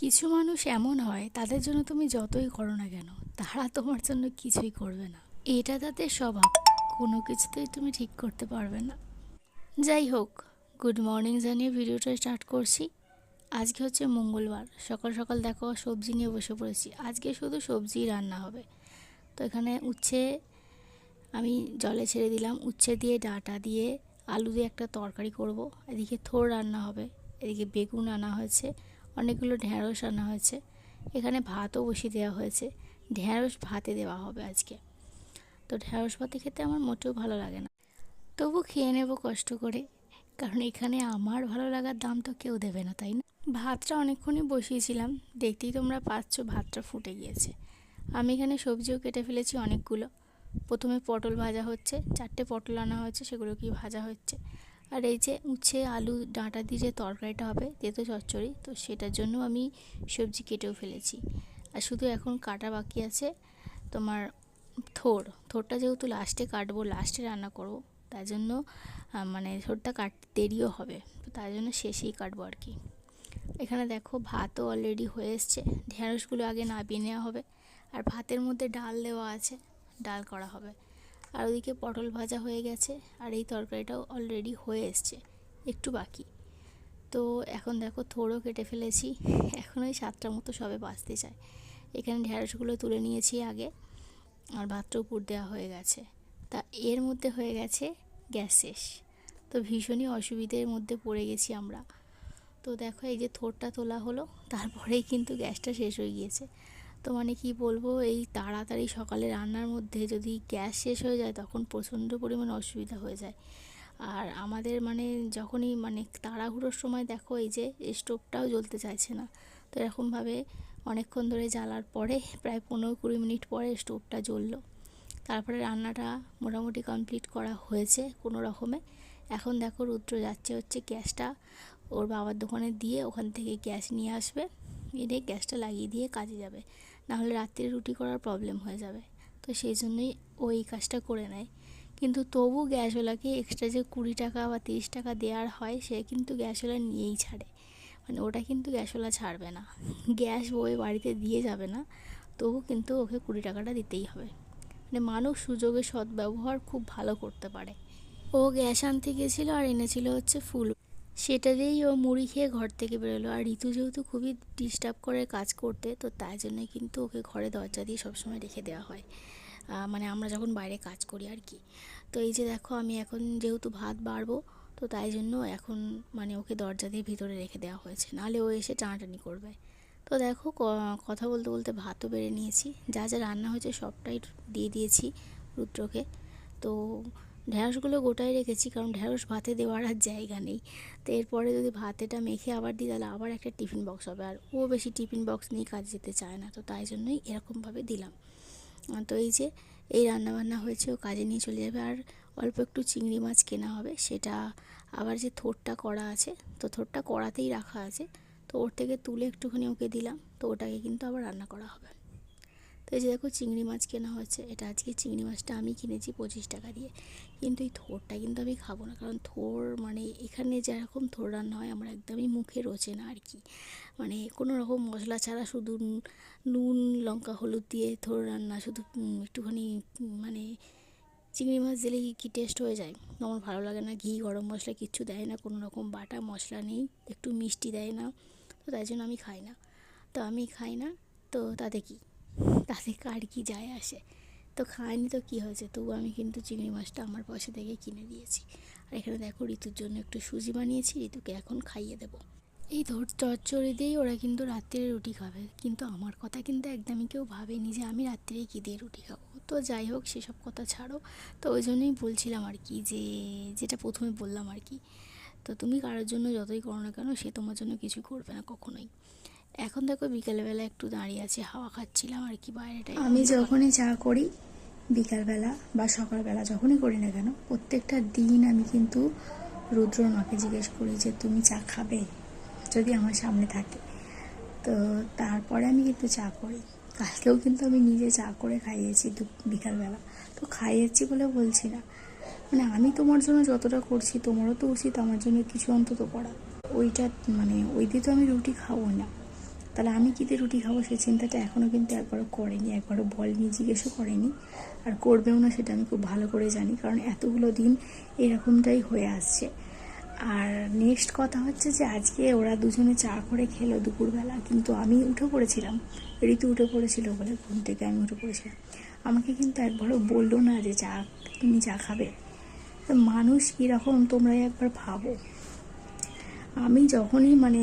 কিছু মানুষ এমন হয়, তাদের জন্য তুমি যতই করো না কেন, তারা তোমার জন্য কিছুই করবে না। এটা তাদের স্বভাব, কোনো কিছুতেই তুমি ঠিক করতে পারবে না। যাই হোক, গুড মর্নিং জানিয়ে ভিডিওটা স্টার্ট করছি। আজকে হচ্ছে মঙ্গলবার, সকাল সকাল দেখো সবজি নিয়ে বসে পড়েছি। আজকে শুধু সবজি রান্না হবে। তো এখানে উচ্ছে আমি জলে ছেড়ে দিলাম, উচ্ছে দিয়ে ডাটা দিয়ে আলু দিয়ে একটা তরকারি করব। এদিকে থোর রান্না হবে, এদিকে বেগুন আনা হয়েছে। অনেকগুলো ঢ্যাঁড়স আনা হয়েছে। এখানে ভাতও বসিয়ে দেওয়া হয়েছে। ঢ্যাঁড়স ভাতে দেওয়া হবে আজকে। তো ঢ্যাঁড়স ভাতে খেতে আমার মোটেও ভালো লাগে না। তবু খেয়ে নেব কষ্ট করে। কারণ এখানে আমার ভালো লাগার দাম তো কেউ দেবে না, তাই না? ভাতটা অনেকক্ষণই বসিয়েছিলাম। দেখতেই তোমরা পাচ্ছ ভাতটা ফুটে গিয়েছে। আমি এখানে সবজিও কেটে ফেলেছি অনেকগুলো। প্রথমে পটল ভাজা হচ্ছে, চারটে পটল আনা হয়েছে, সেগুলো কি ভাজা হচ্ছে। আর এই যে উচ্ছে, আলু, ডাঁটা দিয়ে যে তরকারিটা হবে তেতো চচ্চড়ি, তো সেটার জন্য আমি সবজি কেটেও ফেলেছি। আর শুধু এখন কাটা বাকি আছে, তোমার থোর। থোরটা যেহেতু লাস্টে কাটবো, লাস্টে রান্না করব তাই জন্য মানে থোরটা কাটতে দেরিও হবে, তো তাই জন্য শেষেই কাটবো আর কি। এখানে দেখো ভাতও অলরেডি হয়ে এসছে ঢেঁড়সগুলো আগে নাবিয়ে নেওয়া হবে, আর ভাতের মধ্যে ডাল দেওয়া আছে, ডাল করা হবে। আর ওদিকে পটল ভাজা হয়ে গেছে আর এই তরকারিটাও অলরেডি হয়ে এসছে, একটু বাকি। তো এখন দেখো থোড়ও কেটে ফেলেছি, এখন ওই সাতটার মতো সবে বাঁচতে চায়। এখানে ঢেঁড়সগুলো তুলে নিয়েছি আগে, আর ভাতটা উপর দেওয়া হয়ে গেছে। তা এর মধ্যে হয়ে গেছে গ্যাস শেষ। তো ভীষণই অসুবিধের মধ্যে পড়ে গেছি আমরা। তো দেখো এই যে থোরটা তোলা হলো, তারপরেই কিন্তু গ্যাসটা শেষ হয়ে গিয়েছে। তো মানে কি বলব? এই তাড়াতাড়ি সকালে রান্নার মধ্যে যদি গ্যাস শেষ হয়ে যায়, তখন প্রচণ্ড পরিমাণে অসুবিধা হয়ে যায়। আর আমাদের মানে যখনই মানে তাড়াহুড়োর সময় দেখো, এই যে স্টোভটাও জ্বলতে চাইছে না। তো এরকমভাবে অনেকক্ষণ ধরে জ্বালার পরে প্রায় পনেরো কুড়ি মিনিট পরে স্টোভটা জ্বললো। তারপরে রান্নাটা মোটামুটি কমপ্লিট করা হয়েছে কোনো রকমে। এখন দেখো রুদ্র যাচ্ছে হচ্ছে গ্যাসটা ওর বাবার দোকানে দিয়ে ওখান থেকে গ্যাস নিয়ে আসবে। এনে গ্যাসটা লাগিয়ে দিয়ে কাজে যাবে। নাহলে রাত্রে রুটি করার প্রবলেম হয়ে যাবে। তো সেই জন্যই ওই কাজটা করে নেয়। কিন্তু তবু গ্যাসওয়ালাকে এক্সট্রা যে কুড়ি টাকা বা তিরিশ টাকা দেওয়ার হয়, সে কিন্তু গ্যাসওয়ালা নিয়েই ছাড়ে। মানে ওটা কিন্তু গ্যাসওয়ালা ছাড়বে না। গ্যাস বই বাড়িতে দিয়ে যাবে না, তবু কিন্তু ওকে কুড়ি টাকাটা দিতেই হবে। মানে মানুষ সুযোগের সদ্ব্যবহার খুব ভালো করতে পারে। ও গ্যাস আনতে গেছিল আর এনেছিল হচ্ছে ফুল। সেটা দিয়েই ও মুড়ি খেয়ে ঘর থেকে বেরোলো। আর ঋতু যেহেতু খুবই ডিস্টার্ব করে কাজ করতে, তো তাই জন্যই কিন্তু ওকে ঘরে দরজা দিয়ে সবসময় রেখে দেওয়া হয়। মানে আমরা যখন বাইরে কাজ করি আর কি। তো এই যে দেখো, আমি এখন যেহেতু ভাত বাড়বো, তো তাই জন্য এখন মানে ওকে দরজা দিয়ে ভিতরে রেখে দেওয়া হয়েছে। নাহলে ও এসে টানাটানি করবে। তো দেখো কথা বলতে বলতে ভাতও বেড়ে নিয়েছি। যা যা রান্না হয়েছে সবটাই দিয়ে দিয়েছি রুদ্রকে। তো ঢ্যাঁড়সগুলো গোটাই রেখেছি, কারণ ঢ্যাঁড়স ভাতে দেওয়ার আর জায়গা নেই। তো এরপরে যদি ভাতেটা মেখে আবার দিই, তাহলে আবার একটা টিফিন বক্স হবে। আর ও বেশি টিফিন বক্স নিয়ে কাজ যেতে চায় না, তো তাই জন্যই এরকমভাবে দিলাম। তো এই যে, এই রান্নাবান্না হয়েছে, ও কাজে নিয়ে চলে যাবে। আর অল্প একটু চিংড়ি মাছ কেনা হবে, সেটা আবার যে থোরটা করা আছে, তো থোরটা কড়াতেই রাখা আছে। তো ওর থেকে তুলে একটুখানি ওকে দিলাম, তো ওটাকে কিন্তু আবার রান্না করা হবে। তো এই যে দেখো চিংড়ি মাছ কেনা হচ্ছে এটা আজকে চিংড়ি মাছটা আমি কিনেছি পঁচিশ টাকা দিয়ে। কিন্তু এই থোরটা কিন্তু আমি খাব না, কারণ থোর মানে এখানে যেরকম থোর রান্না হয়, আমার একদমই মুখে রোচে না আর কি। মানে কোনো রকম মশলা ছাড়া শুধু নুন- লঙ্কা, হলুদ দিয়ে থোর রান্না, শুধু একটুখানি মানে চিংড়ি মাছ দিলে কি- কি টেস্ট হয়ে যায়? আমার ভালো লাগে না, ঘি, গরম মশলা কিচ্ছু দেয় না, কোনো রকম বাটা মশলা নেই, একটু মিষ্টি দেয় না, তো তাই জন্য আমি খাই না। তো আমি খাই না, তো তাতে কি? তাতে কার কি যায় আসে? তো খায়নি তো কী হয়েছে? তবু আমি কিন্তু চিংড়ি মাছটা আমার পয়সা থেকে কিনে দিয়েছি। আর এখানে দেখো, ঋতুর জন্য একটু সুজি বানিয়েছি, ঋতুকে এখন খাইয়ে দেবো। এই ধর, চচ্চড়ি দিয়েই ওরা কিন্তু রাত্রে রুটি খাবে। কিন্তু আমার কথা কিন্তু একদমই কেউ ভাবেনি যে আমি রাত্রে কী দিয়ে রুটি খাব। তো যাই হোক, সেসব কথা ছাড়ো। তো ওই জন্যই বলছিলাম আর কি যে, যেটা প্রথমে বললাম আর কি। তো তুমি কারোর জন্য যতই করো না কেন, সে তোমার জন্য কিছু করবে না কখনোই। এখন দেখো বিকেলবেলা একটু দাঁড়িয়ে আছে হাওয়া খাচ্ছিলাম আর কি বাইরেটায় আমি যখনই চা করি বিকালবেলা বা সকালবেলা যখনই করি না কেন প্রত্যেকটা দিন আমি কিন্তু রুদ্রর মাকে জিজ্ঞেস করি যে তুমি চা খাবে? যদি আমার সামনে থাকে। তো তারপরে আমি কিন্তু চা করি। কালকেও কিন্তু আমি নিজে চা করে খাইয়েছি দু বিকালবেলা। তো খাইয়েছি বলে বলছি না। মানে আমি তোমার জন্য যতটা করছি তোমারও তো উচিত আমার জন্য কিছু অন্তত করা। ওইটা মানে ওই দিয়ে তো আমি রুটি খাব না। তাহলে আমি কী দিয়ে রুটি খাব? সেই চিন্তাটা এখনও কিন্তু একবারও করেনি, একবারও বলেনি, জিজ্ঞেসও করেনি। আর করবেও না সেটা আমি খুব ভালো করে জানি, কারণ এতগুলো দিন এরকমটাই হয়ে আসছে। আর নেক্সট কথা হচ্ছে যে আজকে ওরা দুজনে চা করে খেলো দুপুরবেলা, কিন্তু আমি উঠে পড়েছিলাম। ঋতু উঠে পড়েছিল বলে ঘুম থেকে আমি উঠে পড়েছিলাম। আমাকে কিন্তু একবারও বলল না যে চা, তুমি চা খাবে। মানুষ কীরকম তোমরাই একবার ভাবো। আমি যখনই মানে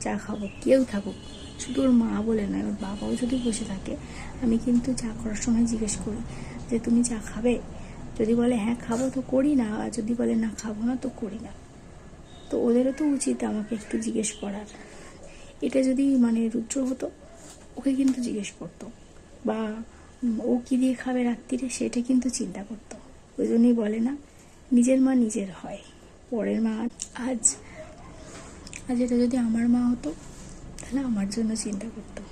চা খাব, কেউ থাকুক। শুধু ওর মা বলে নয়, ওর বাবাও যদি বসে থাকে, আমি কিন্তু চা করার সময় জিজ্ঞেস করি যে, তুমি চা খাবে? যদি বলে হ্যাঁ খাব তো করি না। আর যদি বলে, না, খাব না, তো করি না। তো ওদেরও তো উচিত আমাকে একটু জিজ্ঞেস করার। এটা যদি মানে রুদ্র হতো, ওকে কিন্তু জিজ্ঞেস করতো। বা ও কী দিয়ে খাবে রাত্রিরে, সেটা কিন্তু চিন্তা করতো। ওই জন্যই বলে না, নিজের মা নিজের হয়, পরের মা আজ আজ এটা যদি আমার মা হতো, তাহলে আমার জন্য চিন্তা করতো।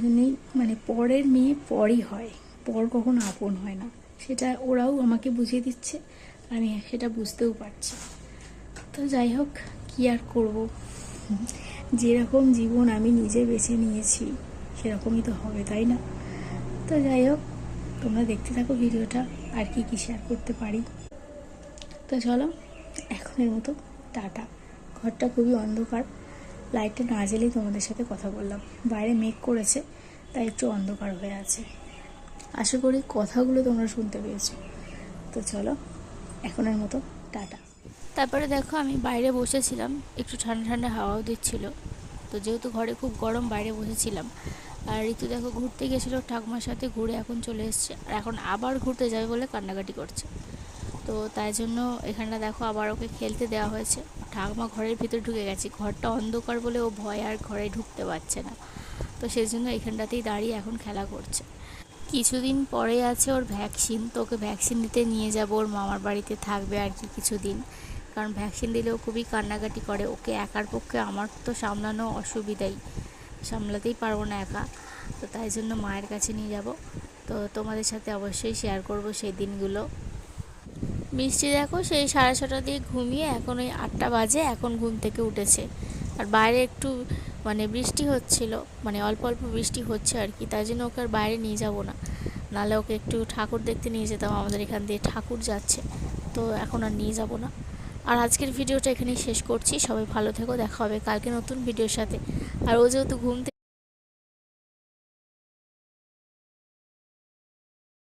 জন্যই মানে পরের মেয়ে পরই হয়, পর কখনো আপন হয় না। সেটা ওরাও আমাকে বুঝিয়ে দিচ্ছে, আমি সেটা বুঝতেও পারছি। তো যাই হোক, কী আর করব? যেরকম জীবন আমি নিজে বেছে নিয়েছি, সেরকমই তো হবে, তাই না? তো যাই হোক, তোমরা দেখতে থাকো ভিডিওটা, আর কি কী শেয়ার করতে পারি। তো চলো, এখনের মতো, টাটা। ঘরটা খুবই অন্ধকার। লাইটটা না জ্বেলেই তোমাদের সাথে কথা বললাম। বাইরে মেঘ করেছে, তাই একটু অন্ধকার হয়ে আছে। আশা করি কথাগুলো তোমরা শুনতে পেয়েছ। তো চলো, এখনের মতো, টাটা। তারপরে দেখো আমি বাইরে বসেছিলাম, একটু ঠান্ডা ঠান্ডা হাওয়াও দিচ্ছিল। তো যেহেতু ঘরে খুব গরম, বাইরে বসেছিলাম। আর ঋতু দেখো ঘুরতে গেছিল ঠাকুমার সাথে ঘুরে এখন চলে এসছে। আর এখন আবার ঘুরতে যাবে বলে কান্নাকাটি করছে। তো তাই জন্য এখানটা দেখো আবার ওকে খেলতে দেওয়া হয়েছে। ঠাকুমা ঘরের ভিতরে ঢুকে গেছে। ঘরটা অন্ধকার বলে ও ভয় আর ঘরে ঢুকতে পারছে না। তো সেই জন্য এখানটাতেই দাঁড়িয়ে এখন খেলা করছে। কিছুদিন পরে আছে ওর ভ্যাকসিন। তো ওকে ভ্যাকসিন দিতে নিয়ে যাব। ওর মামার বাড়িতে থাকবে আর কি কিছুদিন। কারণ ভ্যাকসিন দিলেও খুবই কান্নাকাটি করে। ওকে একার পক্ষে আমার তো সামলানো অসুবিধাই। সামলাতেই পারব না একা। তো তাই জন্য মায়ের কাছে নিয়ে যাব। তো তোমাদের সাথে অবশ্যই শেয়ার করব সেই দিনগুলো। মিষ্টি দেখো, সেই সাড়ে ছটা দিয়ে ঘুমিয়ে এখন ওই আটটা বাজে, এখন ঘুম থেকে উঠেছে। আর বাইরে একটু মানে বৃষ্টি হচ্ছিল মানে অল্প অল্প বৃষ্টি হচ্ছে আর কি, তাই জন্য ওকে আর বাইরে নিয়ে যাব না। নাহলে ওকে একটু ঠাকুর দেখতে নিয়ে যেতাম, আমাদের এখান দিয়ে ঠাকুর যাচ্ছে, তো এখন আর নিয়ে যাব না। আর আজকের ভিডিওটা এখানেই শেষ করছি, সবাই ভালো থেকো, দেখা হবে কালকে নতুন ভিডিওর সাথে। আর ও যেহেতু ঘুম